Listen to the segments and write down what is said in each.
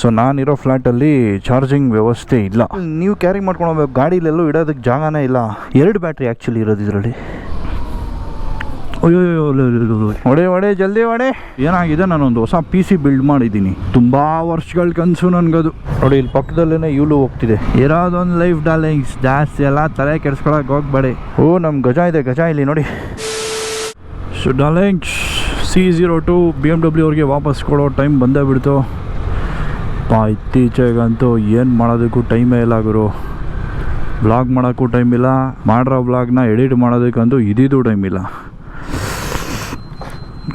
So ನಾನಿರೋ ಫ್ಲ್ಯಾಟಲ್ಲಿ charging ವ್ಯವಸ್ಥೆ ಇಲ್ಲ. ನೀವು ಕ್ಯಾರಿ ಮಾಡ್ಕೊಂಡು ಹೋಗ್ಬೇಕು. ಗಾಡಿಲೆಲ್ಲೂ ಇಡೋದಕ್ಕೆ ಜಾಗನೇ ಇಲ್ಲ. ಎರಡು ಬ್ಯಾಟ್ರಿ ಆ್ಯಕ್ಚುಲಿ ಇರೋದು ಇದರಲ್ಲಿ. ಅಯ್ಯೋ ಒಡೆ ಒಡೆ ಜಲ್ದಿ ಒಡೆ. ಏನಾಗಿದೆ? ನಾನೊಂದು ಹೊಸ ಪಿ ಸಿ ಬಿಲ್ಡ್ ಮಾಡಿದ್ದೀನಿ. ತುಂಬ ವರ್ಷಗಳ ಕನಸು ನನಗದು. ನೋಡಿ ಇಲ್ಲಿ ಪಕ್ಕದಲ್ಲೇ ಇವಳು ಹೋಗ್ತಿದೆ. ಇರೋದೊಂದು ಲೈಫ್ ಡಾಲಿಂಗ್ಸ್ ಜಾಸ್ತಿ ಎಲ್ಲ ತಲೆ ಕೆಡ್ಸ್ಕೊಳಕ್ಕೆ ಹೋಗ್ಬೇಡಿ. ಓ ನಮ್ಮ ಗಜ ಇದೆ ಗಜ ಇಲ್ಲಿ ನೋಡಿ. So darlings C zero two B M W ಅವ್ರಿಗೆ ವಾಪಸ್ ಕೊಡೋ ಟೈಮ್ ಬಂದೇ ಬಿಡ್ತು. ಇತ್ತೀಚೆಗಂತೂ ಏನು ಮಾಡೋದಕ್ಕೂ ಟೈಮೇ ಇಲ್ಲ ಗುರು. ಬ್ಲಾಗ್ ಮಾಡೋಕ್ಕೂ ಟೈಮ್ ಇಲ್ಲ. ಮಾಡಿರೋ ಬ್ಲಾಗ್ನ ಎಡಿಟ್ ಮಾಡೋದಕ್ಕಂತೂ ಇದಿದ್ದು ಟೈಮ್ ಇಲ್ಲ.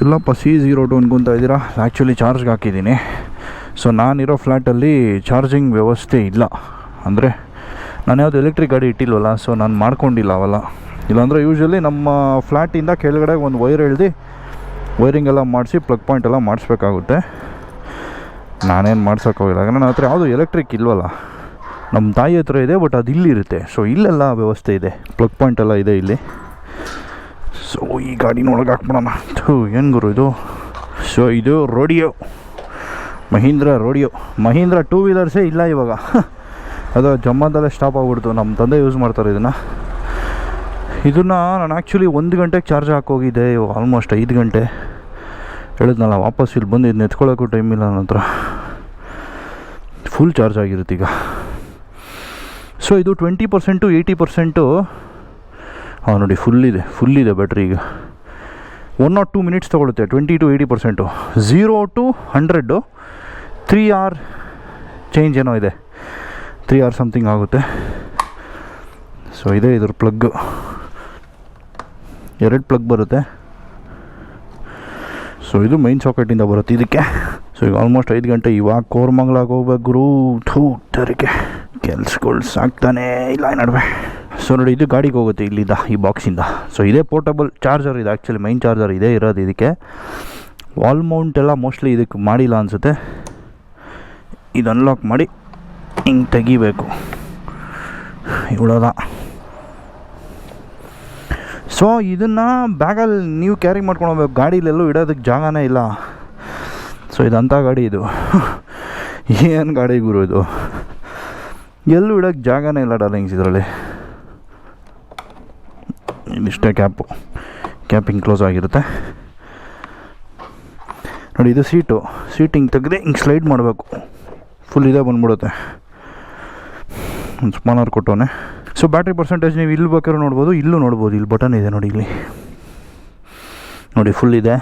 ಇಲ್ಲಪ್ಪ ಸಿ ಝೀರೋ ಟು ಅನ್ಕೊತಾ ಇದ್ದೀರಾ? ಆ್ಯಕ್ಚುಲಿ ಚಾರ್ಜ್ಗೆ ಹಾಕಿದ್ದೀನಿ. ಸೊ ನಾನಿರೋ ಫ್ಲ್ಯಾಟಲ್ಲಿ ಚಾರ್ಜಿಂಗ್ ವ್ಯವಸ್ಥೆ ಇಲ್ಲ. ಅಂದರೆ ನಾನು ಯಾವುದು ಎಲೆಕ್ಟ್ರಿಕ್ ಗಾಡಿ ಇಟ್ಟಿಲ್ವಲ್ಲ ಸೊ ನಾನು ಮಾಡ್ಕೊಂಡಿಲ್ಲ ಅವೆಲ್ಲ. ಇಲ್ಲಾಂದರೆ ಯೂಶ್ವಲಿ ನಮ್ಮ ಫ್ಲ್ಯಾಟಿಂದ ಕೆಳಗಡೆ ಒಂದು ವೈರ್ ಎಳ್ದು ವೈರಿಂಗ್ ಎಲ್ಲ ಮಾಡಿಸಿ ಪ್ಲಗ್ ಪಾಯಿಂಟ್ ಎಲ್ಲ ಮಾಡಿಸ್ಬೇಕಾಗುತ್ತೆ. ನಾನೇನು ಮಾಡ್ಸೋಕ್ಕೋಗಿಲ್ಲ ಯಾಕಂದರೆ ನನ್ನ ಹತ್ರ ಯಾವುದು ಎಲೆಕ್ಟ್ರಿಕ್ ಇಲ್ವಲ್ಲ. ನಮ್ಮ ತಾಯಿ ಹತ್ರ ಇದೆ ಬಟ್ ಅದು ಇಲ್ಲಿರುತ್ತೆ. ಸೊ ಇಲ್ಲೆಲ್ಲ ವ್ಯವಸ್ಥೆ ಇದೆ. ಪ್ಲಗ್ ಪಾಯಿಂಟ್ ಎಲ್ಲ ಇದೆ ಇಲ್ಲಿ. ಸೊ ಈ ಗಾಡಿನೊಳಗೆ ಹಾಕ್ಬಿಡೋಣ. ಏನು ಗುರು ಇದು? ಸೊ ಇದು Rodeo. Mahindra Rodeo. Mahindra two ವೀಲರ್ಸೇ ಇಲ್ಲ ಇವಾಗ. ಅದು ಜಮ್ಮದಲ್ಲೇ ಸ್ಟಾಪ್ ಆಗ್ಬಿಡ್ತು. ನಮ್ಮ ತಂದೆ ಯೂಸ್ ಮಾಡ್ತಾರೆ ಇದನ್ನು. ಇದನ್ನು ನಾನು ಆ್ಯಕ್ಚುಲಿ ಒಂದು ಗಂಟೆಗೆ ಚಾರ್ಜ್ ಹಾಕೋಗಿದ್ದೆ ಆಲ್ಮೋಸ್ಟ್ ಐದು ಗಂಟೆ. ಹೇಳಿದ್ನಲ್ಲ, ವಾಪಸ್ ಇಲ್ಲಿ ಬಂದು ಇದನ್ನ ಎತ್ಕೊಳ್ಳೋಕ್ಕೂ ಟೈಮ್ ಇಲ್ಲ ನಂತರ ಫುಲ್ ಚಾರ್ಜ್ ಆಗಿರುತ್ತೆ ಈಗ. ಸೊ ಇದು ಟ್ವೆಂಟಿ ಪರ್ಸೆಂಟು ಏಯ್ಟಿ ಪರ್ಸೆಂಟು ಹಾಂ, ನೋಡಿ ಫುಲ್ ಇದೆ ಫುಲ್ ಇದೆ ಬ್ಯಾಟ್ರಿ ಈಗ. One not two minutes ತೊಗೊಳುತ್ತೆ twenty to eighty percent zero to hundred three R change ಏನೋ ಇದೆ. ತ್ರೀ ಆರ್ ಸಮಥಿಂಗ್ ಆಗುತ್ತೆ. ಸೊ ಇದೇ ಇದ್ರ ಪ್ಲಗ್ಗು ಎರಡು ಪ್ಲಗ್ ಬರುತ್ತೆ. ಸೊ ಇದು ಮೈನ್ ಸಾಕೆಟಿಂದ ಬರುತ್ತೆ ಇದಕ್ಕೆ. ಸೊ ಈಗ ಆಲ್ಮೋಸ್ಟ್ ಐದು ಗಂಟೆ ಇವಾಗ ಕೋರ್ಮಂಗ್ಲಾಗ ಹೋಗ್ಬೇಕು ಗುರು. ಥೂ, ತರಿಗೆ. ಕೆಲ್ಸಗಳು ಸಾಕ್ತಾನೆ ಇಲ್ಲ ನಡುವೆ. ಸೊ ನೋಡಿ ಇದು ಗಾಡಿಗೆ ಹೋಗುತ್ತೆ ಇಲ್ಲಿಂದ, ಈ ಬಾಕ್ಸಿಂದ ಸೊ ಇದೇ ಪೋರ್ಟಬಲ್ ಚಾರ್ಜರ್ ಇದೆ ಆ್ಯಕ್ಚುಲಿ ಮೈನ್ ಚಾರ್ಜರ್ ಇದೇ ಇರೋದು ಇದಕ್ಕೆ. ವಾಲ್ ಮೌಂಟ್ ಎಲ್ಲ ಮೋಸ್ಟ್ಲಿ ಇದಕ್ಕೆ ಮಾಡಿಲ್ಲ ಅನಿಸುತ್ತೆ. ಇದು ಅನ್ಲಾಕ್ ಮಾಡಿ ಹಿಂಗೆ ತೆಗಿಬೇಕು. ಇವಳದ. ಸೊ ಇದನ್ನು ಬ್ಯಾಗಲ್ಲಿ ನೀವು ಕ್ಯಾರಿ ಮಾಡ್ಕೊಂಡು ಹೋಗ್ಬೇಕು. ಗಾಡೀಲೆಲ್ಲೂ ಇಡೋದಕ್ಕೆ ಜಾಗನೇ ಇಲ್ಲ. ಸೊ ಇದಂಥ ಗಾಡಿ ಇದು. ಏನು ಗಾಡಿ ಗುರು ಇದು? ಎಲ್ಲೂ ಇಡೋಕ್ಕೆ ಜಾಗನೇ ಇಲ್ಲ ಡಾರ್ಲಿಂಗ್ಸ್ ಇದರಲ್ಲಿ. ಇದಿಷ್ಟೇ ಕ್ಯಾಪು ಕ್ಯಾಪ್ ಹಿಂಗೆ ಕ್ಲೋಸ್ ಆಗಿರುತ್ತೆ. ನೋಡಿ, ಇದು ಸೀಟು ಸೀಟ್ ಹಿಂಗೆ ತೆಗೆದು ಹಿಂಗೆ ಸ್ಲೈಡ್ ಮಾಡಬೇಕು. ಫುಲ್ ಇದೇ ಬಂದ್ಬಿಡುತ್ತೆ. ಒಂದು ಸ್ಪಾನರ್ ಕೊಟ್ಟವನೆ. ಸೊ ಬ್ಯಾಟ್ರಿ ಪರ್ಸೆಂಟೇಜ್ ನೀವು ಇಲ್ಲಿ ಬೇಕಾದ್ರೂ ನೋಡ್ಬೋದು, ಇಲ್ಲೂ ನೋಡ್ಬೋದು. ಇಲ್ಲಿ ಬಟನ್ ಇದೆ ನೋಡಿ ಇಲ್ಲಿ. ನೋಡಿ ಫುಲ್ ಇದೆ.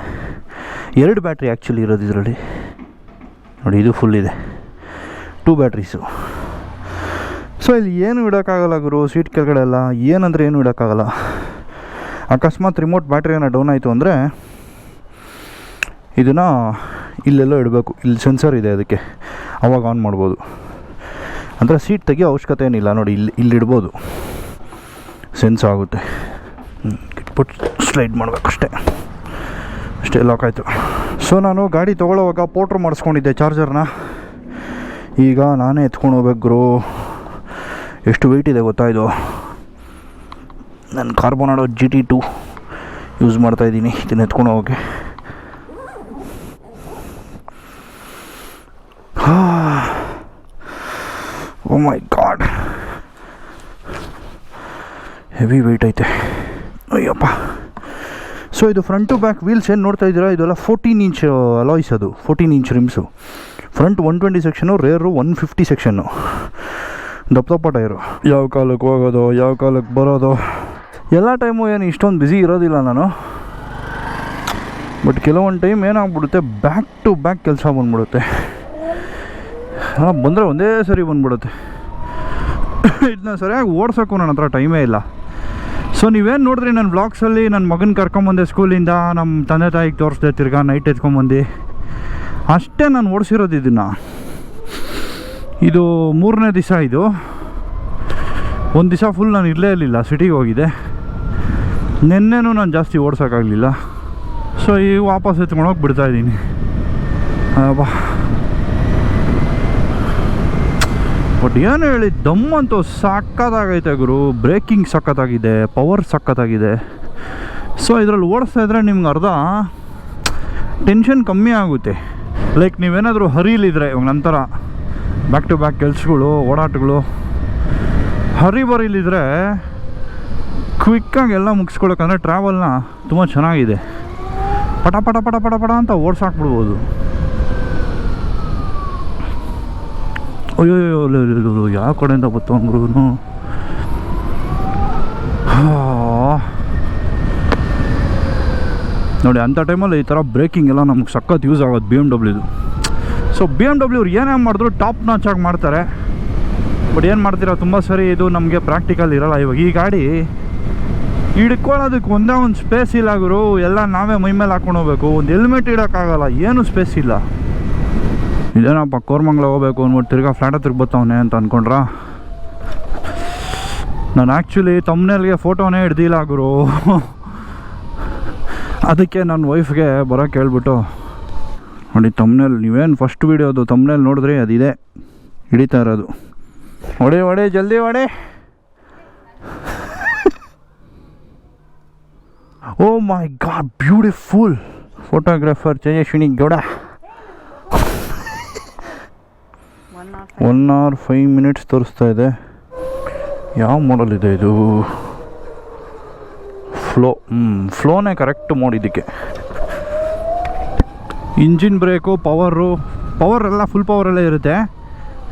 ಎರಡು ಬ್ಯಾಟ್ರಿ ಆ್ಯಕ್ಚುಲಿ ಇರೋದು ಇದರಲ್ಲಿ. ನೋಡಿ, ಇದು ಫುಲ್ ಇದೆ. ಟೂ ಬ್ಯಾಟ್ರೀಸು ಸೊ ಇಲ್ಲಿ ಏನು ಇಡೋಕ್ಕಾಗಲ್ಲ ಗುರು? ಸೀಟ್ ಕೆಳಗಡೆ ಎಲ್ಲ ಏನಂದರೆ ಏನು ಇಡೋಕ್ಕಾಗಲ್ಲ? ಅಕಸ್ಮಾತ್ ರಿಮೋಟ್ ಬ್ಯಾಟ್ರಿ ಏನೋ ಡೌನ್ ಆಯಿತು ಅಂದರೆ ಇದನ್ನು ಇಲ್ಲೆಲ್ಲೋ ಇಡಬೇಕು. ಇಲ್ಲಿ ಸೆನ್ಸರ್ ಇದೆ ಅದಕ್ಕೆ. ಅವಾಗ ಆನ್ ಮಾಡ್ಬೋದು. ಅಂದರೆ ಸೀಟ್ ತೆಗಿಯೋ ಅವಶ್ಯಕತೆ ಏನಿಲ್ಲ. ನೋಡಿ, ಇಲ್ಲಿ ಇಲ್ಲಿಡ್ಬೋದು ಸೆನ್ಸ್ ಆಗುತ್ತೆ. ಇಟ್ಬಿಟ್ಟು ಸ್ಲೈಡ್ ಮಾಡಬೇಕು ಅಷ್ಟೇ. ಲಾಕ್ ಆಯಿತು. ಸೊ ನಾನು ಗಾಡಿ ತೊಗೊಳ್ಳೋವಾಗ ಪೋಟ್ರ್ ಮಾಡಿಸ್ಕೊಂಡಿದ್ದೆ ಚಾರ್ಜರ್ನ ಈಗ ನಾನೇ ಎತ್ಕೊಂಡು ಹೋಗ್ಬೇಕು ಗುರು. ಎಷ್ಟು ವೆಯ್ಟ್ ಇದೆ ಗೊತ್ತಾ ಇದು? ನಾನು Carbonado G T two use ಮಾಡ್ತಾಯಿದ್ದೀನಿ ಇದನ್ನು ಎತ್ಕೊಂಡು ಹೋಗೋಕ್ಕೆ oh my god heavy weight ಐತೆ. ಅಯ್ಯಪ್ಪ. ಸೊ ಇದು ಫ್ರಂಟ್ ಟು ಬ್ಯಾಕ್ ವೀಲ್ಸ್ ಏನು ನೋಡ್ತಾ ಇದ್ದೀರಾ? ಇದೆಲ್ಲ ಫೋರ್ಟೀನ್ ಇಂಚ್ ಅಲಾಯ್ಸ್ ಅದು. Fourteen inch rims front one twenty section rear one fifty section ದಪ್ಪ ದಪ್ಪ ಟೈರು. ಯಾವ ಕಾಲಕ್ಕೆ ಹೋಗೋದು? ಯಾವ ಕಾಲಕ್ಕೆ ಬರೋದು? ಎಲ್ಲ ಟೈಮು ಏನು ಇಷ್ಟೊಂದು ಬ್ಯುಸಿ ಇರೋದಿಲ್ಲ ನಾನು. ಬಟ್ ಕೆಲವೊಂದು ಟೈಮ್ ಏನಾಗ್ಬಿಡುತ್ತೆ? ಬ್ಯಾಕ್ ಟು ಬ್ಯಾಕ್ ಕೆಲಸ ಬಂದ್ಬಿಡುತ್ತೆ. ಬಂದರೆ ಒಂದೇ ಸರಿ ಬಂದ್ಬಿಡುತ್ತೆ. ಇದನ್ನ ಸರಿಯಾಗಿ ಓಡಿಸೋಕು ನನ್ನ ಹತ್ರ ಟೈಮೇ ಇಲ್ಲ. ಸೊ ನೀವೇನು ನೋಡಿದ್ರಿ ನನ್ನ ಬ್ಲಾಗ್ಸಲ್ಲಿ ನನ್ನ ಮಗನ ಕರ್ಕೊಂಬಂದೆ ಸ್ಕೂಲಿಂದ ನಮ್ಮ ತಂದೆ ತಾಯಿಗೆ ತೋರಿಸ್ದೆ ತಿರ್ಗಾ ನೈಟ್ ಎತ್ಕೊಂಬಂದು. ಅಷ್ಟೇ ನಾನು ಓಡಿಸಿರೋದು ಇದನ್ನು. ಇದು ಮೂರನೇ ದಿವಸ ಇದು. ಒಂದು ದಿವಸ ಫುಲ್ ನಾನು ಇರಲೇ ಇರಲಿಲ್ಲ ಸಿಟಿಗೆ ಹೋಗಿದೆ ನಿನ್ನೆನೂ ನಾನು ಜಾಸ್ತಿ ಓಡ್ಸೋಕ್ಕಾಗಲಿಲ್ಲ ಸೊ ಈಗ ವಾಪಸ್ ಎತ್ಕೊಂಡೋಗಿ ಬಿಡ್ತಾಯಿದ್ದೀನಿ ಬಾ. ಬಟ್ ಏನು ಹೇಳಿ, ದಮ್ ಅಂತೂ ಸಕ್ಕತ್ತಾಗೈತೆ ಗುರು. ಬ್ರೇಕಿಂಗ್ ಸಕ್ಕತ್ತಾಗಿದೆ ಪವರ್ ಸಕ್ಕತ್ತಾಗಿದೆ ಸೊ ಇದರಲ್ಲಿ ಓಡಿಸ್ತಾ ಇದ್ರೆ ನಿಮ್ಗೆ ಅರ್ಧ ಟೆನ್ಷನ್ ಕಮ್ಮಿ ಆಗುತ್ತೆ. ಲೈಕ್ ನೀವೇನಾದರೂ ಹರಿಲಿದ್ರೆ, ಇವಾಗ ನಂತರ ಬ್ಯಾಕ್ ಟು ಬ್ಯಾಕ್ ಕೆಲಸಗಳು, ಓಡಾಟಗಳು ಹರಿ ಬರೀಲಿದ್ರೆ ಕ್ವಿಕ್ಕಾಗಿ ಎಲ್ಲ ಮುಗಿಸ್ಕೊಳಕ್ಕಂದ್ರೆ ಟ್ರಾವೆಲ್ನ ತುಂಬ ಚೆನ್ನಾಗಿದೆ. ಪಟ ಪಟ ಪಟ ಪಟ ಪಟ ಅಂತ ಓಡ್ಸಾಕ್ಬಿಡ್ಬೋದು. ಅಯ್ಯೋ ಯಾವ ಕಡೆಯಿಂದ ಬತ್ತು ಅಂದ್ರೂ ನೋಡಿ ಅಂಥ ಟೈಮಲ್ಲಿ ಈ ಥರ ಬ್ರೇಕಿಂಗ್ ಎಲ್ಲ ನಮ್ಗೆ ಸಖತ್ ಯೂಸ್ ಆಗೋದು ಬಿ ಎಂ ಡಬ್ಲ್ಯೂದು ಸೊ ಬಿ ಎಂ ಡಬ್ಲ್ಯೂ ಅವ್ರು ಏನೇ ಮಾಡಿದ್ರು ಟಾಪ್ ನಾಚಾಗಿ ಮಾಡ್ತಾರೆ. ಬಟ್ ಏನು ಮಾಡ್ತೀರಾ, ತುಂಬ ಸರಿ ಇದು ನಮಗೆ ಪ್ರಾಕ್ಟಿಕಲ್ ಇರಲ್ಲ ಇವಾಗ. ಈ ಗಾಡಿ ಹಿಡ್ಕೊಳ್ಳೋದಕ್ಕೆ ಒಂದೇ ಒಂದು ಸ್ಪೇಸ್ ಇಲ್ಲ ಗುರು. ಎಲ್ಲ ನಾವೇ ಮೈ ಮೇಲೆ ಹಾಕೊಂಡು ಹೋಗ್ಬೇಕು. ಒಂದು ಹೆಲ್ಮೆಟ್ ಇಡೋಕ್ಕಾಗಲ್ಲ. ಏನು ಸ್ಪೇಸ್ ಇಲ್ಲ. ಇದೇನಪ್ಪ ಕೋರ್ಮಂಗ್ಲ ಹೋಗ್ಬೇಕು ಅಂದ್ಬಿಟ್ಟು ತಿರ್ಗಾ ಫ್ಲಾಟ್ ಹತ್ರಕ್ಕೆ ಬರ್ತಾವನೆ ಅಂತ ಅನ್ಕೊಂಡ್ರ? ನಾನು ಆ್ಯಕ್ಚುಲಿ ತಮ್ಮನೇಲ್ಗೆ ಫೋಟೋನೇ ಹಿಡ್ದಿಲ್ಲ ಗುರು. ಅದಕ್ಕೆ ನನ್ನ ವೈಫ್ಗೆ ಬರೋಕ್ಕೆ ಹೇಳ್ಬಿಟ್ಟು ನೋಡಿ ತಮ್ಮನೇಲಿ ನೀವೇನು ಫಸ್ಟ್ ವೀಡಿಯೋದು ತಮ್ಮನೇಲಿ ನೋಡಿದ್ರಿ, ಅದಿದೆ. ಹಿಡಿತಾ ಇರೋದು. ಒಡೆ ಒಡೆ ಜಲ್ದಿ ಒಡೆ ಓ my god beautiful photographer Jayashwini Gowda one hour five minutes ತೋರಿಸ್ತಾ ಇದೆ. ಯಾವ ಮೋಡಲ್ ಇದೆ ಇದು? ಫ್ಲೋ ಹ್ಞೂ ಫ್ಲೋನೇ ಕರೆಕ್ಟ್ ಮೋಡ್ ಇದಕ್ಕೆ. ಇಂಜಿನ್ ಬ್ರೇಕು ಪವರು ಪವರ್ ಎಲ್ಲ ಫುಲ್ ಪವರಲ್ಲೇ ಇರುತ್ತೆ.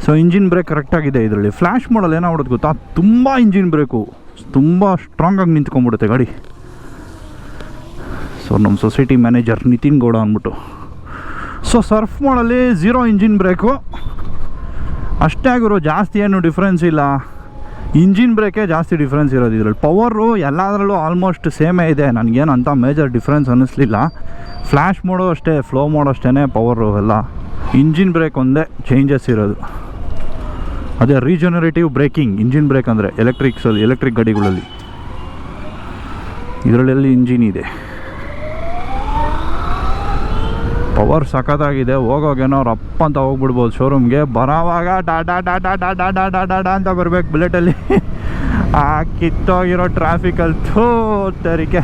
ಸೊ ಇಂಜಿನ್ ಬ್ರೇಕ್ ಕರೆಕ್ಟಾಗಿದೆ ಇದರಲ್ಲಿ. ಫ್ಲ್ಯಾಶ್ ಮಾಡಲ್ ಹೊಡೆದು ಗೊತ್ತಾ? ತುಂಬ ಇಂಜಿನ್ ಬ್ರೇಕು ತುಂಬ ಸ್ಟ್ರಾಂಗಾಗಿ ನಿಂತ್ಕೊಂಡ್ಬಿಡುತ್ತೆ ಗಾಡಿ. ಸೊ ನಮ್ಮ ಸೊಸೈಟಿ ಮ್ಯಾನೇಜರ್ ನಿತಿನ್ ಗೌಡ ಅಂದ್ಬಿಟ್ಟು. ಸೊ ಸರ್ಫ್ ಮಾಡಲ್ಲಿ ಝೀರೋ ಇಂಜಿನ್ ಬ್ರೇಕು ಅಷ್ಟೇ ಆಗಿರೋ ಜಾಸ್ತಿ ಏನು ಡಿಫ್ರೆನ್ಸ್ ಇಲ್ಲ. ಇಂಜಿನ್ ಬ್ರೇಕೇ ಜಾಸ್ತಿ ಡಿಫ್ರೆನ್ಸ್ ಇರೋದು ಇದರಲ್ಲಿ. ಪವರು ಎಲ್ಲದರಲ್ಲೂ ಆಲ್ಮೋಸ್ಟ್ ಸೇಮೇ ಇದೆ. ನನಗೇನು ಅಂಥ ಮೇಜರ್ ಡಿಫ್ರೆನ್ಸ್ ಅನ್ನಿಸ್ಲಿಲ್ಲ. ಫ್ಲ್ಯಾಶ್ ಮೋಡು ಅಷ್ಟೇ ಫ್ಲೋ ಮೋಡ್ ಅಷ್ಟೇ ಪವರು ಎಲ್ಲ. ಇಂಜಿನ್ ಬ್ರೇಕ್ ಒಂದೇ ಚೇಂಜಸ್ ಇರೋದು. ಅದೇ ರೀಜನರೇಟಿವ್ ಬ್ರೇಕಿಂಗ್ ಇಂಜಿನ್ ಬ್ರೇಕ್ ಅಂದರೆ ಎಲೆಕ್ಟ್ರಿಕ್ಸಲ್ಲಿ ಎಲೆಕ್ಟ್ರಿಕ್ ಗಾಡಿಗಳಲ್ಲಿ. ಇದರಲ್ಲೆಲ್ಲಿ ಇಂಜಿನ್ ಇದೆ. ಪವರ್ ಸಖತ್ತಾಗಿದೆ. ಹೋಗೋಗೇನೋ ರಪ್ಪ ಅಂತ ಹೋಗ್ಬಿಡ್ಬೋದು ಶೋರೂಮ್ಗೆ. ಬರೋವಾಗ ಡಾಡಾ ಡಾಡಾ ಡಾಡಾ ಡಾಡಾ ಡಾಡಾ ಅಂತ ಬರ್ಬೇಕು ಬುಲೆಟಲ್ಲಿ. ಆ ಕಿತ್ತೋಗಿರೋ ಟ್ರಾಫಿಕಲ್ಲಿ ಥೂ ತರಿಕೆ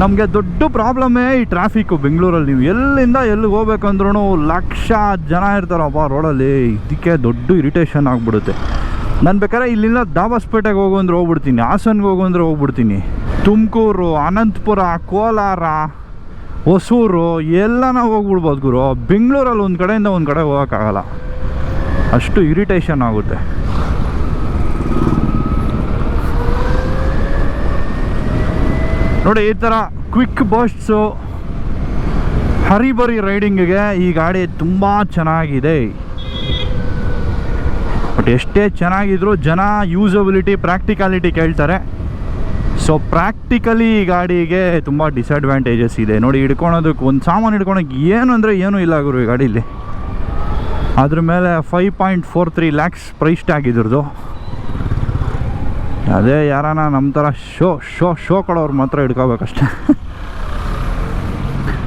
ನಮಗೆ ದೊಡ್ಡ ಪ್ರಾಬ್ಲಮ್ಮೇ ಈ ಟ್ರಾಫಿಕ್ಕು ಬೆಂಗಳೂರಲ್ಲಿ. ನೀವು ಎಲ್ಲಿಂದ ಎಲ್ಲಿಗೆ ಹೋಗ್ಬೇಕಂದ್ರೂ ಲಕ್ಷ ಜನ ಇರ್ತಾರಪ್ಪ ರೋಡಲ್ಲಿ. ಇದಕ್ಕೆ ದೊಡ್ಡ ಇರಿಟೇಷನ್ ಆಗಿಬಿಡುತ್ತೆ. ನಾನು ಬೇಕಾದ್ರೆ ಇಲ್ಲಿಂದ ದಾಬಾಸ್ಪೇಟೆಗೆ ಹೋಗು ಅಂದ್ರೆ ಹೋಗ್ಬಿಡ್ತೀನಿ. ಹಾಸನ್ಗೆ ಹೋಗು ಅಂದ್ರೆ ಹೋಗ್ಬಿಡ್ತೀನಿ. ತುಮಕೂರು, ಅನಂತಪುರ, ಕೋಲಾರ ಹೊಸೂರು, ಎಲ್ಲನ ಹೋಗ್ಬಿಡ್ಬೋದು ಗುರು. ಬೆಂಗಳೂರಲ್ಲಿ ಒಂದು ಕಡೆಯಿಂದ ಒಂದು ಕಡೆ ಹೋಗೋಕ್ಕಾಗಲ್ಲ. ಅಷ್ಟು ಇರಿಟೇಷನ್ ಆಗುತ್ತೆ. ನೋಡಿ, ಈ ಥರ ಕ್ವಿಕ್ ಬಸ್ಟ್ಸು ಹರಿಬರಿ ರೈಡಿಂಗಿಗೆ ಈ ಗಾಡಿ ತುಂಬ ಚೆನ್ನಾಗಿದೆ. ಬಟ್ ಎಷ್ಟೇ ಚೆನ್ನಾಗಿದ್ರು ಜನ ಯೂಸಬಿಲಿಟಿ ಪ್ರಾಕ್ಟಿಕಾಲಿಟಿ ಕೇಳ್ತಾರೆ. ಸೊ ಪ್ರಾಕ್ಟಿಕಲಿ ಈ ಗಾಡಿಗೆ ತುಂಬ ಡಿಸ್ಅಡ್ವಾಂಟೇಜಸ್ ಇದೆ. ನೋಡಿ, ಹಿಡ್ಕೊಳೋದಕ್ಕೆ ಒಂದು ಸಾಮಾನು ಹಿಡ್ಕೊಳಕ್ಕೆ ಏನು ಅಂದರೆ ಏನೂ ಇಲ್ಲ ಗುರು ಈ ಗಾಡೀಲಿ. ಅದ್ರ ಮೇಲೆ five point four three lakhs price tag ಇದ್ರದ್ದು. ಅದೇ ಯಾರಾನ ನಮ್ಮ ಥರ ಶೋ ಶೋ ಶೋ ಕೊಡೋರು ಮಾತ್ರ ಹಿಡ್ಕೋಬೇಕಷ್ಟೆ.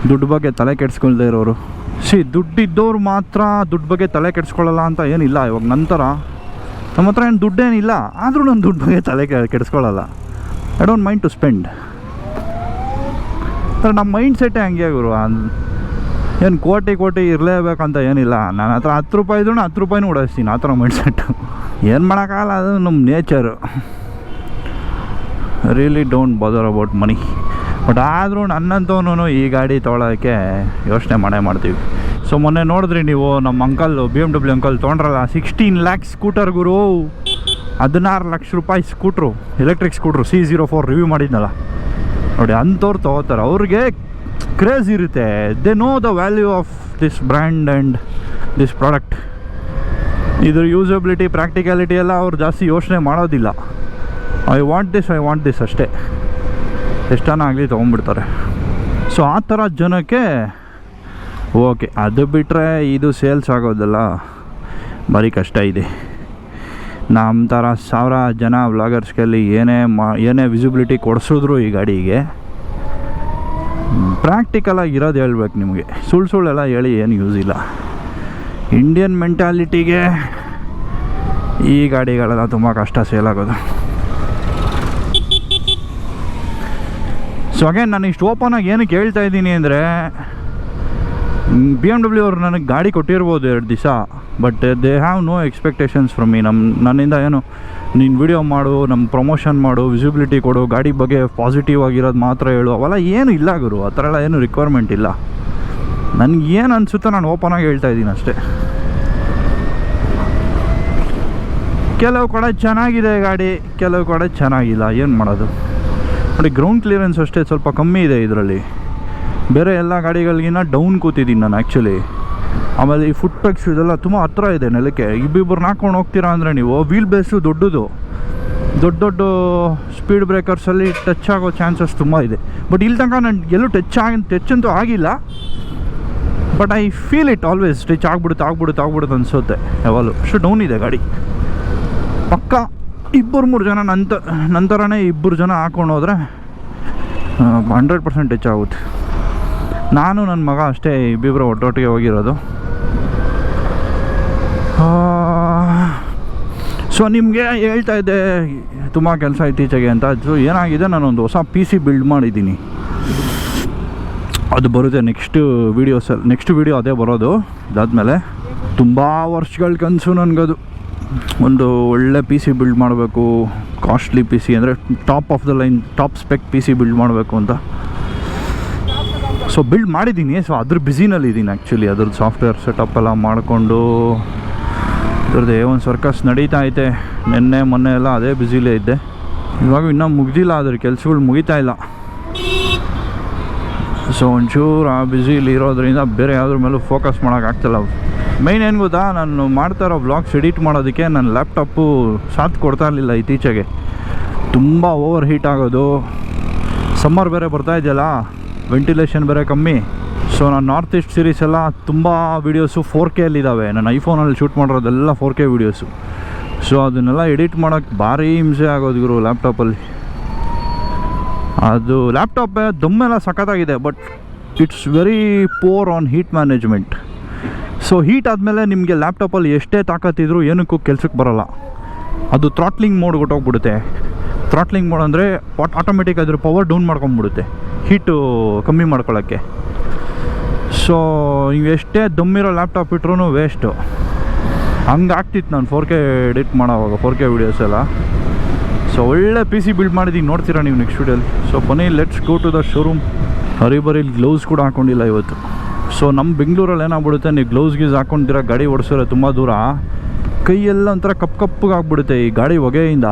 ದುಡ್ಡು ಬಗ್ಗೆ ತಲೆ ಕೆಡ್ಸ್ಕೊಳ್ದೇ ಇರೋರು. ಸಿ ದುಡ್ಡಿದ್ದವ್ರು ಮಾತ್ರ ದುಡ್ಡು ಬಗ್ಗೆ ತಲೆ ಕೆಡ್ಸ್ಕೊಳ್ಳಲ್ಲ ಅಂತ ಏನಿಲ್ಲ ಇವಾಗ ನಂತರ. ನಮ್ಮ ಹತ್ರ ಏನು ದುಡ್ಡೇನಿಲ್ಲ, ಆದರೂ ನಾನು ದುಡ್ಡು ಬಗ್ಗೆ ತಲೆ ಕೆಡಿಸ್ಕೊಳ್ಳಲ್ಲ. I don't mind to spend ನಮ್ಮ ಮೈಂಡ್ ಸೆಟ್ಟೇ ಹಂಗೆ ಗುರು. ಏನು ಕೋಟಿ ಕೋಟಿ ಇರಲೇಬೇಕಂತ ಏನಿಲ್ಲ. ನಾನು ಹತ್ರ ಹತ್ತು ರೂಪಾಯಿ ಇದ್ರೂ ಹತ್ತು ರೂಪಾಯಿನೂ ಓಡಿಸ್ತೀನಿ ಆ ಥರ ಮೈಂಡ್ ಸೆಟ್ಟು ಏನು ಮಾಡೋಕ್ಕಾಗಲ್ಲ, ಅದು ನಮ್ಮ nature really don't bother about money but ಆದರೂ ನನ್ನಂತವನು ಈ ಗಾಡಿ ತೊಗೊಳೋಕ್ಕೆ ಯೋಚನೆ ಮಾಡೇ ಮಾಡ್ತೀವಿ. ಸೊ ಮೊನ್ನೆ ನೋಡಿದ್ರಿ ನೀವು ನಮ್ಮ uncle B M W uncle ತೊಗೊಂಡ್ರಲ್ಲ sixteen lakhs scooter ಗುರು. ಹದಿನಾರು ಲಕ್ಷ ರೂಪಾಯಿ scooter electric scooter C zero four review ಮಾಡಿದ್ನಲ್ಲ. ನೋಡಿ, ಅಂಥವ್ರು ತೊಗೋತಾರೆ. ಅವ್ರಿಗೆ ಕ್ರೇಜ್ ಇರುತ್ತೆ. They know the value of this brand and this product ಇದ್ರ ಯೂಸಬಿಲಿಟಿ ಪ್ರಾಕ್ಟಿಕ್ಯಾಲಿಟಿ ಎಲ್ಲ ಅವ್ರು ಜಾಸ್ತಿ ಯೋಚನೆ ಮಾಡೋದಿಲ್ಲ. I want this I want this ಅಷ್ಟೇ. ಎಷ್ಟನ ಆಗಲಿ ತೊಗೊಂಡ್ಬಿಡ್ತಾರೆ. ಸೊ ಆ ಥರ ಜನಕ್ಕೆ ಓಕೆ, ಅದು ಬಿಟ್ಟರೆ ಇದು ಸೇಲ್ಸ್ ಆಗೋದಲ್ಲ. ಭಾರಿ ಕಷ್ಟ ಇದೆ. ನಮ್ಮ ಥರ ಸಾವಿರ ಜನ ವ್ಲಾಗರ್ಸ್ಗಲ್ಲಿ ಏನೇ ಮಾ, ಏನೇ ವಿಸಿಬಿಲಿಟಿ ಕೊಡಿಸಿದ್ರು ಈ ಗಾಡಿಗೆ. ಪ್ರಾಕ್ಟಿಕಲಾಗಿ ಇರೋದು ಹೇಳ್ಬೇಕು ನಿಮಗೆ. ಸುಳ್ಳು ಸುಳ್ಳೆಲ್ಲ ಹೇಳಿ ಏನು ಯೂಸ್ ಇಲ್ಲ. ಇಂಡಿಯನ್ ಮೆಂಟಾಲಿಟಿಗೆ ಈ ಗಾಡಿಗಳೆಲ್ಲ ತುಂಬ ಕಷ್ಟ ಸೇಲ್ ಆಗೋದು. ಸೊ ಅಗೇನ್ ನಾನು ಇಷ್ಟು ಓಪನಾಗಿ ಏನಕ್ಕೆ ಹೇಳ್ತಾ ಇದ್ದೀನಿ ಅಂದರೆ ಬಿ ಎಂ ಡಬ್ಲ್ಯೂ ಅವ್ರು ನನಗೆ ಗಾಡಿ ಕೊಟ್ಟಿರ್ಬೋದು ಎರಡು ದಿವಸ. But they have no expectations from me ನಮ್ಮ ನನ್ನಿಂದ ಏನು, ನೀನು ವಿಡಿಯೋ ಮಾಡು ನಮ್ಮ ಪ್ರಮೋಷನ್ ಮಾಡು ವಿಸಿಬಿಲಿಟಿ ಕೊಡು, ಗಾಡಿ ಬಗ್ಗೆ ಪಾಸಿಟಿವ್ ಆಗಿರೋದು ಮಾತ್ರ ಹೇಳು. ಅವೆಲ್ಲ ಏನು ಇಲ್ಲ ಗುರು. ಆ ಥರ ಎಲ್ಲ ಏನು ರಿಕ್ವೈರ್ಮೆಂಟ್ ಇಲ್ಲ. ನನಗೆ ಏನು ಅನಿಸುತ್ತೋ ನಾನು ಓಪನ್ ಆಗಿ ಹೇಳ್ತಾ ಇದ್ದೀನಿ ಅಷ್ಟೇ. ಕೆಲವು ಕಡೆ ಚೆನ್ನಾಗಿದೆ ಗಾಡಿ, ಕೆಲವು ಕಡೆ ಚೆನ್ನಾಗಿಲ್ಲ. ಏನು ಮಾಡೋದು? ನೋಡಿ ಗ್ರೌಂಡ್ ಕ್ಲಿಯರೆನ್ಸ್ ಅಷ್ಟೇ ಸ್ವಲ್ಪ ಕಮ್ಮಿ ಇದೆ ಇದರಲ್ಲಿ. ಬೇರೆ ಎಲ್ಲ ಗಾಡಿಗಳಿಗಿನ್ನ ಡೌನ್ ಕೂತಿದ್ದೀನಿ ನಾನು ಆ್ಯಕ್ಚುಲಿ ಆಮೇಲೆ ಈ ಫುಟ್ ಪೆಕ್ಸ್ ಇದೆಲ್ಲ ತುಂಬ ಹತ್ರ ಇದೆ ನೆಲಕ್ಕೆ. ಇಬ್ಬಿಬ್ಬರು ಹಾಕೊಂಡು ಹೋಗ್ತೀರಾ ಅಂದರೆ ನೀವು ವೀಲ್ ಬೇಸು ದೊಡ್ಡದು. ದೊಡ್ಡ ದೊಡ್ಡ ಸ್ಪೀಡ್ ಬ್ರೇಕರ್ಸಲ್ಲಿ ಟಚ್ ಆಗೋ ಚಾನ್ಸಸ್ ತುಂಬ ಇದೆ. ಬಟ್ ಇಲ್ಲಿ ತನಕ ನಾನು ಎಲ್ಲೂ ಟಚ್ ಆಗಿ ಟಚ್ ಅಂತೂ ಆಗಿಲ್ಲ. But I feel it always touch ಆಗ್ಬಿಡುತ್ತೆ ಆಗ್ಬಿಡುತ್ತೆ ಆಗ್ಬಿಡುತ್ತೆ ಅನಿಸುತ್ತೆ. ಯಾವಾಗಲೂ. ಅಷ್ಟು ಡೌನ್ ಇದೆ ಗಾಡಿ. ಪಕ್ಕ ಇಬ್ಬರು ಮೂರು ಜನ ನಂತ, ನಂತರನೇ ಇಬ್ಬರು ಜನ ಹಾಕೊಂಡು ಹೋದರೆ ಹಂಡ್ರೆಡ್ ಪರ್ಸೆಂಟ್ ಟಚ್ ಆಗುತ್ತೆ. ನಾನು ನನ್ನ ಮಗ ಅಷ್ಟೇ ಇಬ್ಬಿಬ್ಬರು ಒಟ್ಟೊಟ್ಟಿಗೆ ಹೋಗಿರೋದು. ಸೊ ನಿಮಗೆ ಹೇಳ್ತಾ ಇದ್ದೆ, ತುಂಬ ಕೆಲಸ ಇತ್ತೀಚೆಗೆ ಅಂತ. ಸೊ ಏನಾಗಿದೆ, ನಾನೊಂದು ಹೊಸ ಪಿ ಸಿ ಬಿಲ್ಡ್ ಮಾಡಿದ್ದೀನಿ. ಅದು ಬರುತ್ತೆ ನೆಕ್ಸ್ಟ್ ವೀಡಿಯೋಸಲ್ಲಿ ನೆಕ್ಸ್ಟ್ ವೀಡಿಯೋ ಅದೇ ಬರೋದು. ಇದಾದಮೇಲೆ ತುಂಬ ವರ್ಷಗಳ ಕನಸು ನನಗದು. ಒಂದು ಒಳ್ಳೆ ಪಿ ಸಿ ಬಿಲ್ಡ್ ಮಾಡಬೇಕು ಕಾಸ್ಟ್ಲಿ ಪಿ ಸಿ ಅಂದರೆ top of the line top spec P C build ಮಾಡಬೇಕು ಅಂತ. ಸೊ ಬಿಲ್ಡ್ ಮಾಡಿದ್ದೀನಿ. ಸೊ ಅದ್ರ ಬ್ಯುಸಿನಲ್ಲಿ ಇದ್ದೀನಿ ಆ್ಯಕ್ಚುಲಿ ಅದ್ರದ್ದು ಸಾಫ್ಟ್ವೇರ್ ಸೆಟಪ್ ಎಲ್ಲ ಮಾಡಿಕೊಂಡು ಇದ್ರದ್ದು ಒಂದು ಸರ್ಕಸ್ ನಡೀತಾ ಐತೆ. ನಿನ್ನೆ, ಮೊನ್ನೆ ಎಲ್ಲ ಅದೇ ಬ್ಯುಸಿಲೇ ಇದ್ದೆ. ಇವಾಗ ಇನ್ನೂ ಮುಗ್ದಿಲ್ಲ ಅದ್ರ ಕೆಲಸಗಳು ಮುಗಿತಾ ಇಲ್ಲ. ಸೊ ಒಂಚೂರು ಆ ಬ್ಯುಸಿಲಿ ಇರೋದ್ರಿಂದ ಬೇರೆ ಯಾವುದ್ರ ಮೇಲೂ ಫೋಕಸ್ ಮಾಡೋಕ್ಕಾಗ್ತಿಲ್ಲ ಮೈನ್ ಏನು ಗೊತ್ತಾ? ನಾನು ಮಾಡ್ತಾ ಇರೋ ಬ್ಲಾಗ್ಸ್ ಎಡಿಟ್ ಮಾಡೋದಕ್ಕೆ ನನ್ನ ಲ್ಯಾಪ್ಟಾಪು ಸಾಥ್ ಕೊಡ್ತಾ ಇರಲಿಲ್ಲ ಇತ್ತೀಚೆಗೆ. ತುಂಬ ಓವರ್ ಹೀಟ್ ಆಗೋದು. ಸಮ್ಮರ್ ಬೇರೆ ಬರ್ತಾ ಇದೆಯಲ್ಲ? ವೆಂಟಿಲೇಷನ್ ಬೇರೆ ಕಮ್ಮಿ. ಸೊ ನಾನು ನಾರ್ತ್ ಈಸ್ಟ್ ಸೀರೀಸ್ ಎಲ್ಲ ತುಂಬ ವೀಡಿಯೋಸು ಫೋರ್ ಕೆ ಅಲ್ಲಿದ್ದಾವೆ ನಾನು ಐಫೋನಲ್ಲಿ ಶೂಟ್ ಮಾಡಿರೋದೆಲ್ಲ ಫೋರ್ ಕೆ ವೀಡಿಯೋಸು ಸೊ ಅದನ್ನೆಲ್ಲ ಎಡಿಟ್ ಮಾಡೋಕ್ಕೆ ಭಾರಿ ಹಿಂಸೆ ಆಗೋದು ಗುರು ಲ್ಯಾಪ್ಟಾಪಲ್ಲಿ ಅದು ಲ್ಯಾಪ್ಟಾಪ್ ದಮ್ಮೆಲ್ಲ ಸಖತ್ತಾಗಿದೆ but it's very poor on heat management so heat ಆದಮೇಲೆ ನಿಮಗೆ ಲ್ಯಾಪ್ಟಾಪಲ್ಲಿ ಎಷ್ಟೇ ತಾಕತ್ತಿದ್ರೂ ಏನಕ್ಕೂ ಕೆಲಸಕ್ಕೆ ಬರೋಲ್ಲ. ಅದು ಥ್ರಾಟ್ಲಿಂಗ್ ಮೋಡ್ ಹೊಟ್ಟೋಗ್ಬಿಡುತ್ತೆ ಥ್ರಾಟ್ಲಿಂಗ್ ಮೋಡ್ ಅಂದರೆ ಆಟೋಮೆಟಿಕ್ ಅದ್ರ ಪವರ್ ಡೌನ್ ಮಾಡ್ಕೊಂಬಿಡುತ್ತೆ. ಹೀಟು ಕಮ್ಮಿ ಮಾಡ್ಕೊಳ್ಳೋಕ್ಕೆ. ಸೊ ನೀವು ಎಷ್ಟೇ ದಮ್ಮಿರೋ ಲ್ಯಾಪ್ಟಾಪ್ ಇಟ್ರೂ ವೇಸ್ಟು ಹಂಗೆ ಆಗ್ತಿತ್ತು ನಾನು ಫೋರ್ ಕೆ ಎಡಿಟ್ ಮಾಡೋವಾಗ ಫೋರ್ ಕೆ ವೀಡಿಯೋಸ್ ಎಲ್ಲ. ಸೊ ಒಳ್ಳೆ ಪಿ ಸಿ ಬಿಲ್ಡ್ ಮಾಡಿದ್ದೀನಿ ನೋಡ್ತೀರಾ ನೀವು ನೆಕ್ಸ್ಟ್ ವೀಡಿಯೋಲಿ ಸೊ ಕೊನೆ let's go to the showroom ಹರಿಬರಿಲಿ gloves ಕೂಡ ಹಾಕೊಂಡಿಲ್ಲ ಇವತ್ತು. ಸೊ ನಮ್ಮ ಬೆಂಗಳೂರಲ್ಲಿ ಏನಾಗ್ಬಿಡುತ್ತೆ, ನೀವು ಗ್ಲೌಸ್ ಗೀಸ್ ಹಾಕೊಂಡಿರ ಗಾಡಿ ಓಡಿಸಿದ್ರೆ ತುಂಬ ದೂರ. ಕೈಯೆಲ್ಲ ಒಂಥರ ಕಪ್ ಕಪ್ಪಗೆ ಆಗ್ಬಿಡುತ್ತೆ ಈ ಗಾಡಿ ಹೊಗೆಯಿಂದ.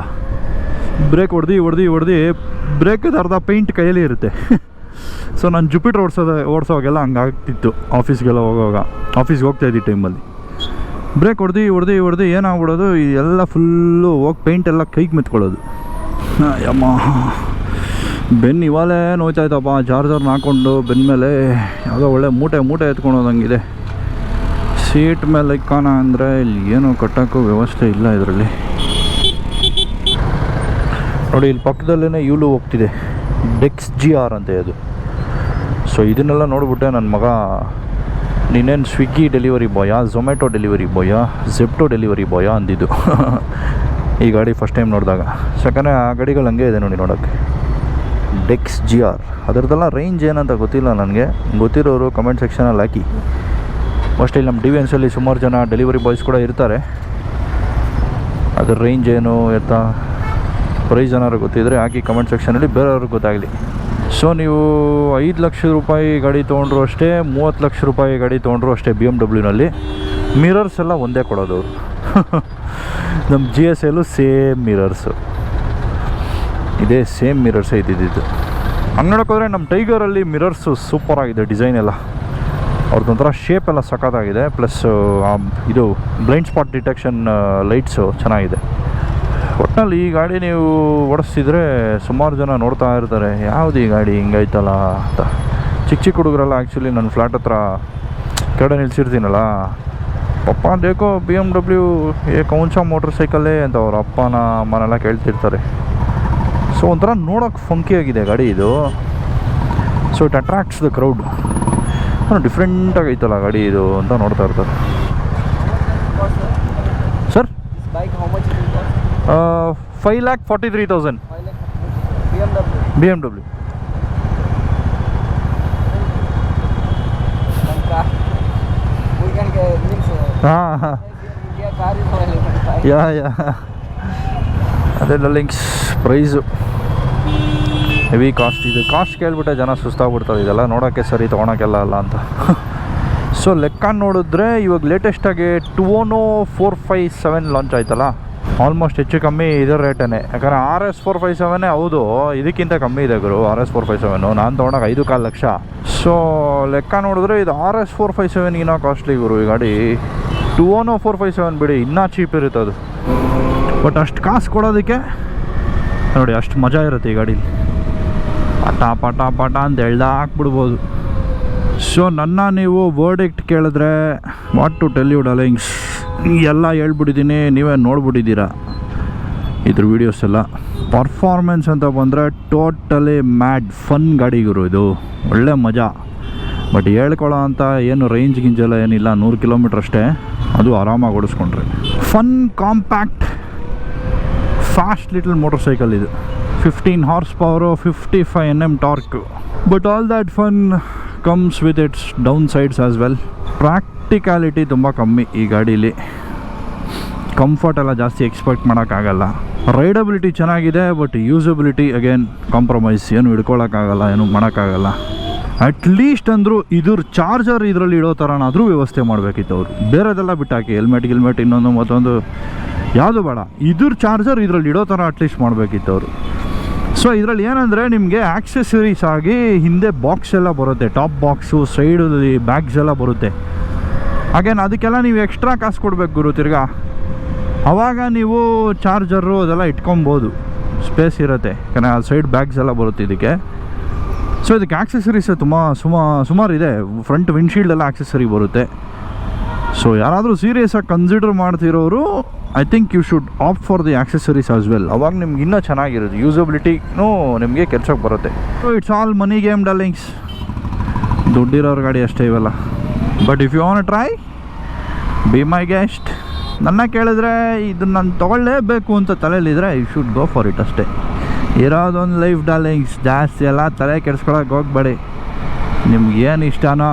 ಬ್ರೇಕ್ ಹೊಡೆದು ಹೊಡೆದು ಹೊಡೆದು, ಬ್ರೇಕದ ಅರ್ಧ ಪೇಂಟ್ ಕೈಯಲ್ಲಿ ಇರುತ್ತೆ. ಸೊ ನಾನು ಜುಪಿಟ್ರ್ ಓಡಿಸೋದು, ಓಡಿಸೋವಾಗೆಲ್ಲ ಹಂಗಾಗ್ತಿತ್ತು ಆಫೀಸ್ಗೆಲ್ಲ ಹೋಗೋವಾಗ. ಆಫೀಸ್ಗೆ ಹೋಗ್ತಾ ಇದ್ದಿ ಟೈಮಲ್ಲಿ. ಬ್ರೇಕ್ ಹೊಡೆದು ಹೊಡೆದು ಹೊಡೆದು ಏನಾಗ್ಬಿಡೋದು ಎಲ್ಲ ಫುಲ್ಲು ಹೋಗಿ ಪೇಂಟ್ ಎಲ್ಲ ಕೈಗೆ ಮೆತ್ಕೊಳ್ಳೋದು. ಯಮ್ಮ. ಬೆನ್ನು ಇವಾಗಲೇ ನೋಯ್ತಾಯ್ತಪ್ಪ, ಚಾರ್ಜರ್ನ ಹಾಕ್ಕೊಂಡು ಬೆನ್ನ ಮೇಲೆ ಯಾವುದೋ ಒಳ್ಳೆ ಮೂಟೆ ಮೂಟೆ ಎತ್ಕೊಳೋದಂಗಿದೆ ಸೀಟ್ ಮೇಲೆ ಕಾಣ ಅಂದರೆ ಇಲ್ಲಿ ಏನೂ ಕಟ್ಟೋಕ್ಕೂ ವ್ಯವಸ್ಥೆ ಇಲ್ಲ ಇದರಲ್ಲಿ. ನೋಡಿ, ಇಲ್ಲಿ ಪಕ್ಕದಲ್ಲೇ ಯೂಲು ಹೋಗ್ತಿದೆ. ಡೆಕ್ಸ್ ಜಿ ಆರ್ ಅಂತ ಅದು. ಸೊ ಇದನ್ನೆಲ್ಲ ನೋಡಿಬಿಟ್ಟೆ ನನ್ನ ಮಗ, ನೀನೇನು ಸ್ವಿಗ್ಗಿ ಡೆಲಿವರಿ ಬಾಯಾ ಝೊಮ್ಯಾಟೊ ಡೆಲಿವರಿ ಬಾಯಾ ಝೆಪ್ಟೊ ಡೆಲಿವರಿ ಬಾಯಾ ಅಂದಿದ್ದು. ಈ ಗಾಡಿ ಫಸ್ಟ್ ಟೈಮ್ ನೋಡಿದಾಗ. ಯಾಕಂದರೆ ಆ ಗಾಡಿಗಳು ಹಂಗೆ ಇದೆ ನೋಡಿ ನೋಡೋಕ್ಕೆ ಡೆಕ್ಸ್ ಜಿ ಆರ್ ಅದರದ್ದೆಲ್ಲ ರೇಂಜ್ ಏನಂತ ಗೊತ್ತಿಲ್ಲ ನನಗೆ. ಗೊತ್ತಿರೋರು ಕಮೆಂಟ್ ಸೆಕ್ಷನಲ್ಲಿ ಹಾಕಿ. ಮೋಸ್ಟ್ಲಿ ನಮ್ಮ ಡಿ ಎನ್ಸಲ್ಲಿ ಸುಮಾರು ಜನ ಡೆಲಿವರಿ ಬಾಯ್ಸ್ ಕೂಡ ಇರ್ತಾರೆ. ಅದ್ರ ರೇಂಜ್ ಏನು, ಎತ್ತ? ಪ್ರೈಸ್ ಏನಾದ್ರು ಗೊತ್ತಿದ್ದರೆ ಹಾಕಿ ಕಮೆಂಟ್ ಸೆಕ್ಷನಲ್ಲಿ ಬೇರೆಯವ್ರಿಗೆ ಗೊತ್ತಾಗಲಿ. ಸೊ ನೀವು ಐದು ಲಕ್ಷ ರೂಪಾಯಿ ಗಾಡಿ ತೊಗೊಂಡ್ರು ಅಷ್ಟೇ, ಮೂವತ್ತು ಲಕ್ಷ ರೂಪಾಯಿ ಗಾಡಿ ತೊಗೊಂಡ್ರು ಅಷ್ಟೇ ಬಿ ಎಂ ಡಬ್ಲ್ಯೂನಲ್ಲಿ ಮಿರರ್ಸ್ ಎಲ್ಲ ಒಂದೇ ಕೊಡೋದು. ನಮ್ಮ ಜಿ ಎಸ್ ಎಲ್ಲು ಸೇಮ್ ಮಿರರ್ಸು ಇದೇ ಸೇಮ್ ಮಿರರ್ಸೇ ಇದ್ದಿದ್ದು. ಹಂಗೆ ನಮ್ಮ ಟೈಗರಲ್ಲಿ ಮಿರರ್ಸು ಸೂಪರ್ ಆಗಿದೆ ಡಿಸೈನ್ ಎಲ್ಲ. ಅವ್ರದ್ದೊಂಥರ ಶೇಪ್ ಎಲ್ಲ ಸಖತ್ತಾಗಿದೆ. ಪ್ಲಸ್ ಇದು ಬ್ಲೈಂಡ್ ಸ್ಪಾಟ್ ಡಿಟೆಕ್ಷನ್ ಲೈಟ್ಸು ಚೆನ್ನಾಗಿದೆ. ಒಟ್ಟಿನಲ್ಲಿ ಈ ಗಾಡಿ ನೀವು ಓಡಿಸಿದ್ರೆ ಸುಮಾರು ಜನ ನೋಡ್ತಾ ಇರ್ತಾರೆ, ಯಾವುದು ಈ ಗಾಡಿ ಹಿಂಗೈತಲ್ಲ ಅಂತ. ಚಿಕ್ಕ ಚಿಕ್ಕ ಹುಡುಗರೆಲ್ಲ ಆ್ಯಕ್ಚುಲಿ ನನ್ನ ಫ್ಲ್ಯಾಟ್ ಹತ್ರ ಕಡೆ ನಿಲ್ಸಿರ್ತೀನಲ್ಲ. ಪಪ್ಪ ಬೇಕೋ ಬಿ ಎಂ ಡಬ್ಲ್ಯೂ ಏ ಕೌನ್ಸ ಮೋಟ್ರ್ ಸೈಕಲ್ಲೇ ಅಂತ ಅವ್ರ ಅಪ್ಪನ ಅಮ್ಮನೆಲ್ಲ ಕೇಳ್ತಿರ್ತಾರೆ. ಸೊ ಒಂಥರ ನೋಡೋಕೆ ಫಂಕಿ ಆಗಿದೆ ಗಾಡಿ ಇದು. So it attracts the crowd ಡಿಫ್ರೆಂಟಾಗಿ ಐತಲ್ಲ ಗಾಡಿ ಇದು ಅಂತ ನೋಡ್ತಾ ಇರ್ತಾರೆ. Five lakh forty three thousand. B M W ಹಾಂ ಹಾಂ India car is for 11.5. Yeah yeah. ಅದೆಲ್ಲ ಲಿಂಕ್ಸ್ ಪ್ರೈಸು ಹೆವಿ ಕಾಸ್ಟ್ ಇದು. ಕಾಸ್ಟ್ ಕೇಳಿಬಿಟ್ಟೆ ಜನ ಸುಸ್ತಾಗ್ಬಿಡ್ತಾರೆ ಇದೆಲ್ಲ. ನೋಡೋಕ್ಕೆ ಸರಿ ತೊಗೊಳಕ್ಕೆಲ್ಲ ಅಲ್ಲ ಅಂತ. ಸೊ ಲೆಕ್ಕ ನೋಡಿದ್ರೆ ಇವಾಗ ಲೇಟೆಸ್ಟಾಗಿ Tuono four five seven launch ಆಯ್ತಲ್ಲ? ಆಲ್ಮೋಸ್ಟ್ ಹೆಚ್ಚು ಕಮ್ಮಿ ಇದರ ರೇಟೇ ಯಾಕಂದರೆ ಆರ್ ಎಸ್ ಫೋರ್ ಫೈವ್ ಸೆವೆನೇ ಹೌದು, ಇದಕ್ಕಿಂತ ಕಮ್ಮಿ ಇದೆ ಗುರು, R S four five seven. ನಾನು ತೊಗೊಂಡಾಗ ಐದು ಕಾಲು ಲಕ್ಷ. ಸೊ ಲೆಕ್ಕ ನೋಡಿದ್ರೆ ಇದು R S four five seven ಇನ್ನೂ ಕಾಸ್ಟ್ಲಿ ಗುರು ಈ ಗಾಡಿ. ಟುವೋನೋ ಫೋರ್ ಫೈ ಸೆವೆನ್ ಬಿಡಿ, ಇನ್ನೂ ಚೀಪ್ ಇರುತ್ತೆ ಅದು. ಬಟ್ ಅಷ್ಟು ಕಾಸು ಕೊಡೋದಕ್ಕೆ, ನೋಡಿ ಅಷ್ಟು ಮಜಾ ಇರುತ್ತೆ ಈ ಗಾಡೀಲಿ. ಪಟ ಪಟ ಪಟ ಅಂತ ಎಳ್ದ ಹಾಕ್ಬಿಡ್ಬೋದು. ಸೊ ನನ್ನ ನೀವು ವರ್ಡಿಕ್ಟ್ ಕೇಳಿದ್ರೆ what to tell you darlings ಎಲ್ಲ ಹೇಳ್ಬಿಟ್ಟಿದ್ದೀನಿ, ನೀವೇ ನೋಡ್ಬಿಟ್ಟಿದ್ದೀರಾ? ಇದ್ರ ವೀಡಿಯೋಸ್ ಎಲ್ಲ. ಪರ್ಫಾರ್ಮೆನ್ಸ್ ಅಂತ ಬಂದರೆ ಟೋಟಲಿ ಮ್ಯಾಡ್ ಫನ್ ಗಾಡಿಗುರು ಇದು. ಒಳ್ಳೆ ಮಜಾ. ಬಟ್ ಹೇಳ್ಕೊಳ್ಳೋ ಅಂತ ಏನು ರೇಂಜ್ ಗಿಂಜೆಲ್ಲ ಏನಿಲ್ಲ, ನೂರು ಕಿಲೋಮೀಟ್ರ್ ಅಷ್ಟೇ. ಅದು ಆರಾಮಾಗಿ ಓಡಿಸ್ಕೊಂಡ್ರೆ. Fun compact fast little motorcycle ಇದು. Fifteen horsepower fifty five N M torque but all that fun comes with its downsides as well practicality ತುಂಬ ಕಮ್ಮಿ ಈ ಗಾಡೀಲಿ. ಕಂಫರ್ಟ್ ಎಲ್ಲ ಜಾಸ್ತಿ ಎಕ್ಸ್ಪೆಕ್ಟ್ ಮಾಡೋಕ್ಕಾಗಲ್ಲ. ರೈಡಬಿಲಿಟಿ ಚೆನ್ನಾಗಿದೆ ಬಟ್ ಯೂಸಬಿಲಿಟಿ ಅಗೇನ್ ಕಾಂಪ್ರಮೈಸ್ ಏನು ಹಿಡ್ಕೊಳಕ್ಕಾಗಲ್ಲ, ಏನು ಮಾಡೋಕ್ಕಾಗಲ್ಲ. ಅಟ್ಲೀಸ್ಟ್ ಅಂದರೂ ಇದ್ರ ಚಾರ್ಜರ್ ಇದರಲ್ಲಿ ಇಡೋ ಥರನಾದರೂ ವ್ಯವಸ್ಥೆ ಮಾಡಬೇಕಿತ್ತು ಅವರು. ಬೇರೆದೆಲ್ಲ ಬಿಟ್ಟಾಕಿ ಹೆಲ್ಮೆಟ್ ಗಿಲ್ಮೆಟ್ ಇನ್ನೊಂದು ಮತ್ತೊಂದು, ಯಾವುದು ಬೇಡ. ಇದ್ರ ಚಾರ್ಜರ್ ಇದರಲ್ಲಿ ಇಡೋ ಥರ ಅಟ್ಲೀಸ್ಟ್ ಮಾಡಬೇಕಿತ್ತು ಅವರು. ಸೊ ಇದರಲ್ಲಿ ಏನಂದರೆ ನಿಮಗೆ ಆಕ್ಸೆಸರೀಸ್ ಆಗಿ ಹಿಂದೆ ಬಾಕ್ಸ್ ಎಲ್ಲ ಬರುತ್ತೆ. ಟಾಪ್ ಬಾಕ್ಸು ಸೈಡಲ್ಲಿ ಬ್ಯಾಗ್ಸ್ ಎಲ್ಲ ಬರುತ್ತೆ. ಹಾಗೇನು, ಅದಕ್ಕೆಲ್ಲ ನೀವು ಎಕ್ಸ್ಟ್ರಾ ಕಾಸು ಕೊಡಬೇಕು ಗುರು ತಿರ್ಗಾ. ಅವಾಗ ನೀವು ಚಾರ್ಜರು ಅದೆಲ್ಲ ಇಟ್ಕೊಬೋದು. ಸ್ಪೇಸ್ ಇರುತ್ತೆ. ಯಾಕಂದರೆ ಆ ಸೈಡ್ ಬ್ಯಾಗ್ಸ್ ಎಲ್ಲ ಬರುತ್ತೆ ಇದಕ್ಕೆ. ಸೊ ಇದಕ್ಕೆ ಆಕ್ಸೆಸರೀಸ್ ತುಂಬ ಸುಮಾ, ಸುಮಾರು ಇದೆ. ಫ್ರಂಟ್ ವಿಂಡ್ಶೀಲ್ಡ್ ಎಲ್ಲ ಆಕ್ಸೆಸರಿ ಬರುತ್ತೆ. ಸೊ ಯಾರಾದರೂ ಸೀರಿಯಸ್ಸಾಗಿ consider ಮಾಡ್ತಿರೋರು I think you should opt for the accessories as well ಅವಾಗ ನಿಮ್ಗೆ ಇನ್ನೂ ಚೆನ್ನಾಗಿರುತ್ತೆ. ಯೂಸಬಿಲಿಟಿನೂ ನಿಮಗೆ ಕೆಲ್ಸಕ್ಕೆ ಬರುತ್ತೆ. So it's all money game darlings ದುಡ್ಡಿರೋರ ಗಾಡಿ ಅಷ್ಟೇ ಇವೆಲ್ಲ. But if you want try be my guest ನನ್ನ ಕೇಳಿದ್ರೆ ಇದನ್ನ ನಾನು ತೊಗೊಳ್ಳೇಬೇಕು ಅಂತ ತಲೆಯಲ್ಲಿದ್ರೆ you should go for it ಅಷ್ಟೇ. ಇರೋದೊಂದು ಲೈಫ್ ಡಾಲಿಂಗ್ಸ್ ಜಾಸ್ತಿ ಎಲ್ಲ ತಲೆ ಕೆಡ್ಸ್ಕೊಳಕ್ಕೆ ಹೋಗ್ಬೇಡಿ. ನಿಮ್ಗೆ ಏನು ಇಷ್ಟನೋ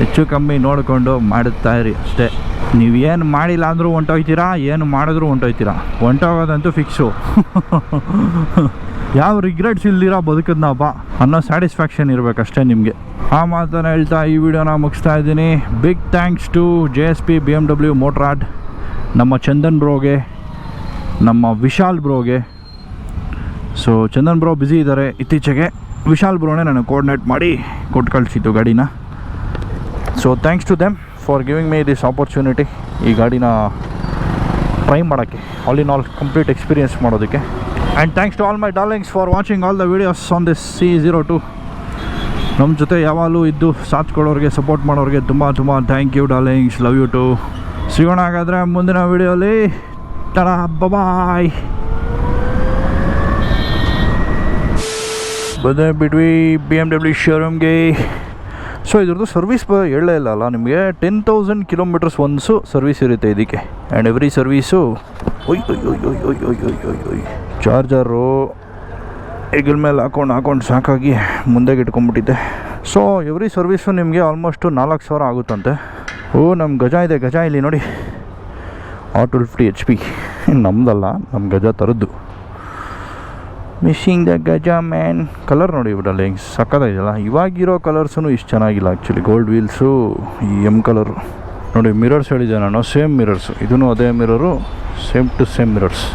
ಹೆಚ್ಚು ಕಮ್ಮಿ ನೋಡಿಕೊಂಡು ಮಾಡುತ್ತಾ ಇರಿ ಅಷ್ಟೇ. ನೀವು ಏನು ಮಾಡಿಲ್ಲ ಅಂದರೂ ಹೊಂಟೋಗ್ತೀರಾ ಏನು ಮಾಡಿದ್ರೂ ಹೊಂಟೋಗ್ತೀರಾ ಹೊಂಟೋಗೋದಂತೂ ಫಿಕ್ಸು ಯಾವ ರಿಗ್ರೆಟ್ಸ್ ಇಲ್ದಿರಾ ಬದುಕದ್ನಪ್ಪ ಅನ್ನೋ ಸ್ಯಾಟಿಸ್ಫ್ಯಾಕ್ಷನ್ ಇರಬೇಕಷ್ಟೇ ನಿಮಗೆ. ಆ ಮಾತನ್ನು ಹೇಳ್ತಾ ಈ ವಿಡಿಯೋನ ಮುಗಿಸ್ತಾ ಇದ್ದೀನಿ. Big thanks to J S P B M W Motorrad ನಮ್ಮ ಚಂದನ್ ಬ್ರೋಗೆ, ನಮ್ಮ ವಿಶಾಲ್ ಬ್ರೋಗೆ. ಸೊ ಚಂದನ್ ಬ್ರೋ ಬ್ಯುಸಿ ಇದ್ದಾರೆ ಇತ್ತೀಚೆಗೆ ವಿಶಾಲ್ ಬ್ರೋನೇ ನನಗೆ ಕೋರ್ಡಿನೇಟ್ ಮಾಡಿ ಕೊಟ್ಟು ಕಳಿಸಿತ್ತು ಗಾಡಿನ. So thanks to them for giving me this opportunity ಈ ಗಾಡಿನ ಟ್ರೈ ಮಾಡೋಕ್ಕೆ. All in all complete experience ಮಾಡೋದಕ್ಕೆ. And thanks to all my darlings for watching all the videos on this C zero two ನಮ್ಮ ಜೊತೆ ಯಾವಾಗಲೂ ಇದ್ದು ಸಾಥ್ ಕೊಡೋರಿಗೆ support ಮಾಡೋರಿಗೆ ತುಂಬ ತುಂಬ thank you darlings love you too ಸಿಗೋಣ ಹಾಗಾದರೆ ಮುಂದಿನ ವೀಡಿಯೋಲಿ ತಡ ಬಾಯ್ ಬಂದೆ ಬಿಟ್ವಿ ಬಿ ಎಂ ಡಬ್ಲ್ಯೂ ಶೋರೂಮ್ಗೆ ಸೊ ಇದ್ರದ್ದು ಸರ್ವಿಸ್ ಬ ಹೇಳಲೇ ಇಲ್ಲ ಅಲ್ಲ, ನಿಮಗೆ ten thousand kilometres once service ಇರುತ್ತೆ ಇದಕ್ಕೆ. ಆ್ಯಂಡ್ ಎವ್ರಿ ಸರ್ವೀಸು ಒಯ್ ಒಯ್ ಒಯ್ ಒಯ್ ಒಯ್ ಒಯ್ ಒಯ್ ಒಯ್ ಚಾರ್ಜರು ಹೆಗಲ್ ಮೇಲೆ ಹಾಕೊಂಡು ಹಾಕೊಂಡು ಸಾಕಾಗಿ ಮುಂದೆಗೆ ಇಟ್ಕೊಂಡ್ಬಿಟ್ಟಿದ್ದೆ ಸೊ ಎವ್ರಿ ಸರ್ವಿಸು ನಿಮಗೆ ಆಲ್ಮೋಸ್ಟು ನಾಲ್ಕು ಸಾವಿರ ಆಗುತ್ತಂತೆ. ಓ ನಮ್ಮ ಗಜ ಇದೆ, ಗಜ ಇಲ್ಲಿ ನೋಡಿ. R two fifty H P ನಮ್ಮದಲ್ಲ ನಮ್ಮ ಗಜ ಥರದ್ದು missing the Gaja man colour ನೋಡಿ ಬಿಡಲ್ಲ ಹೆಂಗೆ ಸಕ್ಕತ್ತಾಗಿದೆಯಲ್ಲ ಇವಾಗಿರೋ ಕಲರ್ಸೂ ಇಷ್ಟು ಚೆನ್ನಾಗಿಲ್ಲ ಆ್ಯಕ್ಚುಲಿ ಗೋಲ್ಡ್ ವೀಲ್ಸು ಈ ಎಂ ಕಲರು ನೋಡಿ ಮಿರರ್ಸ್ ಹೇಳಿದ್ದೆ ನಾನು ಸೇಮ್ ಮಿರರ್ಸ್ ಇದೂ ಅದೇ mirror same to same mirrors